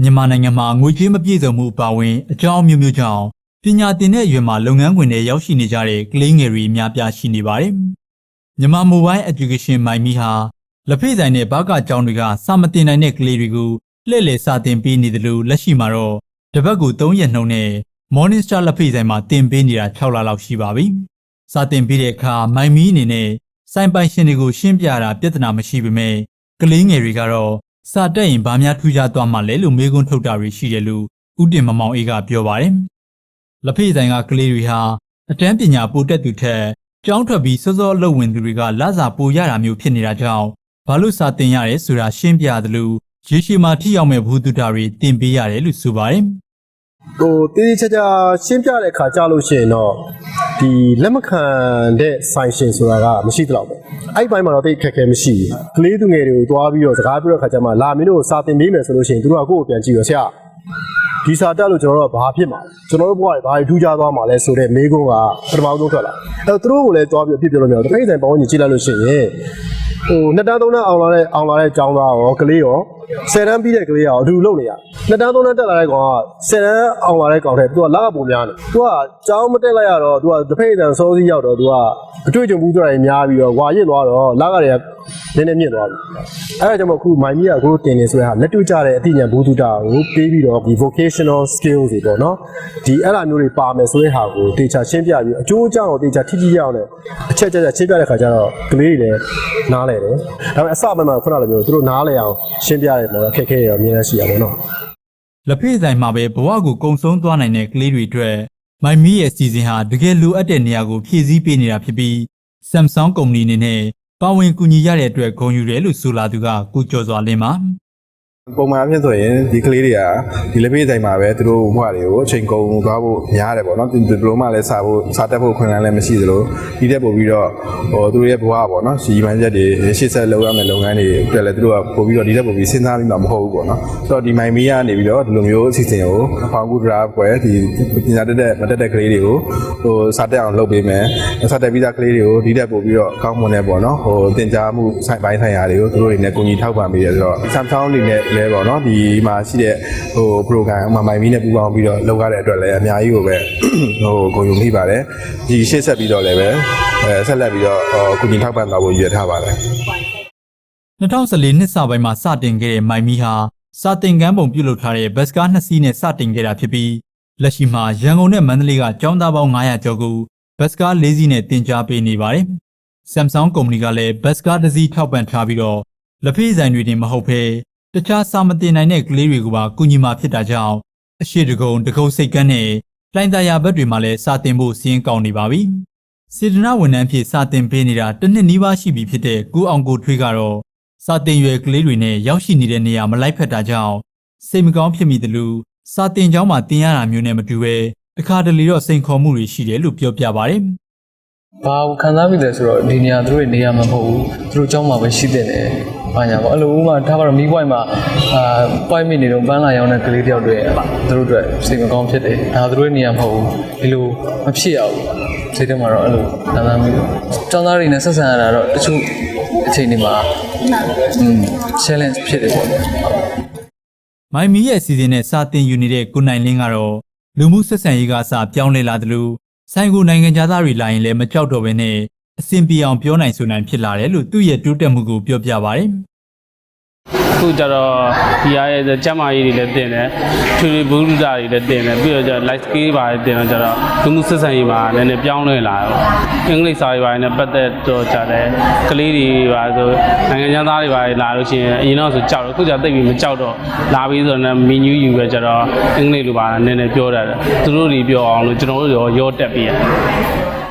မြန်မာနိုင်ငံမှာငွေကြေးမပြည့်စုံမှုအပါအဝင်အကြောင်းအမျိုးမျိုးကြောင့်ပညာသင်တဲ့အရွယ်မှာလုပ်ငန်းခွင်တွေရောက်ရှိနေကြတဲ့ကလေးငယ်တွေအများပြားရှိနေပါတယ်။မြန်မာ Mobile Education မိုင်မီဟာလက်ဖေးဆိုင်နဲ့ဘာကကျောင်းတွေကစာမတင်နိုင်တဲ့ကလေးတွေကိုလှည့်လည်စာတင်ပေးနေတယ်လို့လက်ရှိမှာတော့တစ်ပတ်ကို3ရက်နှုန်းနဲ့ Morning Star လက်ဖေးဆိုင်မှာတင်ပေးနေတာ6လလောက်ရှိပါပြီ။စာတင်ပေးတဲ့အခါမိုင်မီအနေနဲ့စိုင်ပိုင်ရှင်တွေကိုရှင်းပြတာပြဿနာမရှိပေမဲ့ကလေးငယ်တွေကတော့ စာတက်ရင်ဘာများထူးခြားသွားမှလဲလို့မေးခွန်းထုတ်တာတွေရှိတယ်လို့ဦးတင်မမောင်အေးကပြောပါတယ်။လက်ဖေးဆိုင်ကကလေးတွေဟာအတန်းပညာပိုတက်သူထက်ကျောင်းထွက်ပြီးစောစောအလုပ်ဝင်သူတွေကလစာပိုရတာမျိုးဖြစ်နေတာကြောင့်ဘာလို့စာတင်ရတယ်ဆိုတာရှင်းပြတယ်လို့ရေရှည်မှာထိရောက်မဲ့ဘူးတုတာတွေတင်ပေးရတယ်လို့ဆိုပါတယ်။ ဟိုတေးချာချာရှင်းပြတဲ့အခါကြားလို့ရှိရင်တော့ဒီလက်မခံတဲ့ဆိုင်ရှင်ဆိုတာကမရှိသလောက်ပဲအဲ့ဒီဘိုင်းမှာတော့တိတ်ခက်ခဲမရှိဘူးကလေးသူငယ်တွေကိုတွားပြီးတော့စကားပြောတဲ့အခါကျမှလာမင်းတို့စာသင်ပေးမယ်ဆိုလို့ရှိရင်သူတို့ကကိုယ့်ကိုပြန်ကြည့်ရဆရာ ဒီစာတက်လို့ကျွန်တော်တို့ကဘာဖြစ်မှာလဲကျွန်တော်တို့ဘဝတွေဘာတွေထူးခြားသွားမှာလဲဆိုတဲ့မေးခွန်းကပထမဆုံးထွက်လာအဲ့တော့သူတို့ကိုလည်းတွားပြီးအဖြစ်ပြောလို့မရဘူးတပိတ်ဆိုင်ပေါင်းကြီးကြည့်လိုက်လို့ရှိရင်ဟိုနှစ်တန်းသုံးတန်းအောင်လာတဲ့အောင်လာတဲ့ចောင်းသားရောကလေးရောဆယ်တန်းပြီးတဲ့ကလေးရောအတူလုပ်နေရနှစ်တန်းသုံးတန်းတက်လာတဲ့ကောင်ကဆယ်တန်းအောင်လာတဲ့ကောင်တဲ့သူကလက်ကပုံများနေသူကចောင်းမတက်လိုက်ရတော့သူကတပိတ်ဆိုင်စောစီးရောက်တော့သူကအတွေ့အကြုံဘူးတွေများပြီးတော့ဝါရစ်သွားတော့လက်ကတွေကနည်းနည်းမြင့်သွားပြီအဲ့ဒါကြောင့်မို့အခုမိုင်ကြီးကအခုတင်နေဆိုတဲ့ဟာလက်တွေ့ကြတဲ့အသိဉာဏ်ဘူးတုတာကိုပေးပြီးတော့ဒီ vocational skills တွေပေါ့နော်ဒီအဲ့လိုမျိုးတွေပါမယ်ဆိုတဲ့ဟာကိုတေချာရှင်းပြပြီးအကျိုးအကြောင်းကိုတေချာထိထိရောက်နဲ့အချက်ချက်ချက်ရှင်းပြတဲ့ခါကျတော့ကလေးတွေလည်းနားလဲတယ်ဒါပေမဲ့အစပိုင်းမှာခုနလိုမျိုးသူတို့နားလဲအောင်ရှင်းပြရတယ်ပေါ့အခက်အခဲတွေတော့အများကြီးရှိရပါတော့နော်လက်ဖေးဆိုင်မှာပဲဘဝကိုကုံဆုံးသွားနိုင်တဲ့ကလေးတွေအတွက်မိုင်မီရဲ့စီစဉ်ဟာတကယ်လိုအပ်တဲ့နေရာကိုဖြည့်ဆည်းပေးနေတာဖြစ်ပြီး Samsung ကုမ္ပဏီအနေနဲ့ပါဝင်ကူညီရတဲ့အတွက်ဂုဏ်ယူတယ်လို့ဆိုလာသူကကိုကျော်စွာလင်းပါ ပုံမှန်အဖြစ်ဆိုရင်ဒီကလေးတွေကဒီလက်ဖေးဆိုင်မှာပဲသူတို့ဘဝတွေကိုအချိန်ကုန်သွားဖို့များတယ်ပေါ့နော်ဒီဒီလိုမှလည်းစာဖို့စာတက်ဖို့ခွင့်လန်းလည်းမရှိသလိုဒီတက်ပို့ပြီးတော့ဟိုသူတို့ရဲ့ဘဝပေါ့နော်စီမံချက်တွေရှေ့ဆက်လုပ်ရမယ့်လုပ်ငန်းတွေအတွက်လည်းသူတို့ကပို့ပြီးတော့ဒီတက်ပို့ပြီးစဉ်းစားပြီးမှမဟုတ်ဘူးပေါ့နော်ဆိုတော့ဒီမိုင်မီကနေပြီးတော့ဒီလိုမျိုးအစီအစဉ်ကိုဖောင်ကူဒရာပွဲဒီပညာတက်တဲ့မတက်တဲ့ကလေးတွေကိုဟိုစာတက်အောင်လုပ်ပေးမယ်စာတက်ပြီးသားကလေးတွေကိုဒီတက်ပို့ပြီးတော့ကောင်းမွန်တဲ့ပေါ့နော်ဟိုတင် जा မှုဆိုင်ပိုင်းဆိုင်ရာတွေကိုသူတို့တွေနဲ့ကူညီထောက်ပံ့ပေးရဆိုတော့ Samsung အနေနဲ့လဲပေါ့နော်ဒီမှာရှိတဲ့ဟို program အမှမိုင်မီနဲ့ပူးပေါင်းပြီးတော့လုပ်ရတဲ့အတွက်လည်းအများကြီးကိုပဲဟိုဂုဏ်ယူမိပါတယ်ဒီရှေ့ဆက်ပြီးတော့လည်းပဲအဲဆက်လက်ပြီးတော့ဟိုကူညီထောက်ပံ့သွားဖို့ရည်ရွယ်ထားပါတယ်2014နှစ်စပိုင်းမှာစတင်ခဲ့တဲ့မိုင်မီဟာစာတင်ကန်းပုံပြုလုပ်ထားတဲ့ဘတ်စကားနှစ်စီးနဲ့စတင်ခဲ့တာဖြစ်ပြီးလက်ရှိမှာရန်ကုန်နဲ့မန္တလေးကကျောင်းသားပေါင်း900ကျော်ကိုဘတ်စကား၄စီးနဲ့တင် जा ပေးနေပါတယ်။ Samsung ကုမ္ပဏီကလည်းဘတ်စကားတစ်စီးထောက်ပံ့ထားပြီးတော့လက်ဖေးဆိုင်တွေတင်မဟုတ်ဘဲ တခြားစာမတင်နိုင်တဲ့ကလေးတွေကိုပါကူညီမှာဖြစ်တာကြောင့်အရှိတကုံတကုံစိတ်ကန်းနဲ့လိုင်သာယာဘက်တွေမှာလည်းစာတင်ဖို့စီးရင်ကောင်းနေပါပြီ။ စေတနာဝန်ထမ်းဖြစ်စာတင်ပေးနေတာတစ်နှစ်နီးပါးရှိပြီဖြစ်တဲ့ကူအောင်ကိုထွေးကတော့စာတင်ရွယ်ကလေးတွေနဲ့ရောက်ရှိနေတဲ့နေရာမလိုက်ဖက်တာကြောင့်စိတ်မကောင်းဖြစ်မိတယ်လို့စာတင်ကျောင်းမှာတင်ရတာမျိုးနဲ့မတူပဲအခါတလေတော့စိန်ခေါ်မှုတွေရှိတယ်လို့ပြောပြပါတယ် ဘာကိုခံစားမိလဲဆိုတော့ဒီနေရာသူတို့ရဲ့နေရာမှာမဟုတ်ဘူးသူတို့เจ้าမှာပဲရှိတဲ့တယ်။ ဘာညာပေါ့အဲ့လိုဥမာထားပါတော့မီးပွိုင်မှာအာပွိုင်မိနေတော့ပန်းလာရောက်တဲ့ကလေးတယောက်တွေသူတို့အတွက်စိတ်မကောင်းဖြစ်တယ်။ဒါသူတို့ရဲ့နေရာမဟုတ်ဘူးဒီလိုမဖြစ်ရဘူး။စိတ်ထဲမှာတော့အဲ့လိုခံစားမိတယ်။ကျောင်းသားတွေနဲ့ဆက်ဆံရတာတော့တချို့အချိန်တွေမှာอืม challenge ဖြစ်တယ်ပေါ့။။မိုင်မီရဲ့အစီအစဉ်နဲ့စာတင်ယူနေတဲ့ကိုနိုင်လင်းကတော့လူမှုဆက်ဆံရေးကစပြောင်းလဲလာတယ်လို့ဆိုင်ကိုနိုင်ငံသားတွေလာရင်လည်းမကြောက်တော့ဘဲနဲ့ အဆင်ပြေအောင်ပြောနိုင်ဆိုနိုင်ဖြစ်လာတယ်လို့သူ့ရဲ့တိုးတက်မှုကိုပြောပြပါတယ်။အခုကျတော့ဒီအားရဲ့ကျမ်းမာရေးတွေလည်းတင်တယ်ထွေထွေဘုဒ္ဓတာတွေလည်းတင်တယ်ပြီးတော့ကျ life skill ပါတင်တော့ကျတော့လူမှုဆက်ဆံရေးမှာနည်းနည်းပြောင်းလဲလာတော့အင်္ဂလိပ်စာတွေပါနဲ့ပတ်သက်တော့ကျတယ်ကလေးတွေပါဆိုနိုင်ငံသားတွေပါလာလို့ရှိရင်အရင်တော့ဆိုကြောက်တယ်အခုကျသိပြီမကြောက်တော့လာပြီးဆိုတော့မီနူးယူပဲကျတော့အင်္ဂလိပ်လိုပါနည်းနည်းပြောတတ်တယ်သူတို့တွေပြောအောင်လို့ကျွန်တော်တို့ရောရောတက်ပြီးရတယ်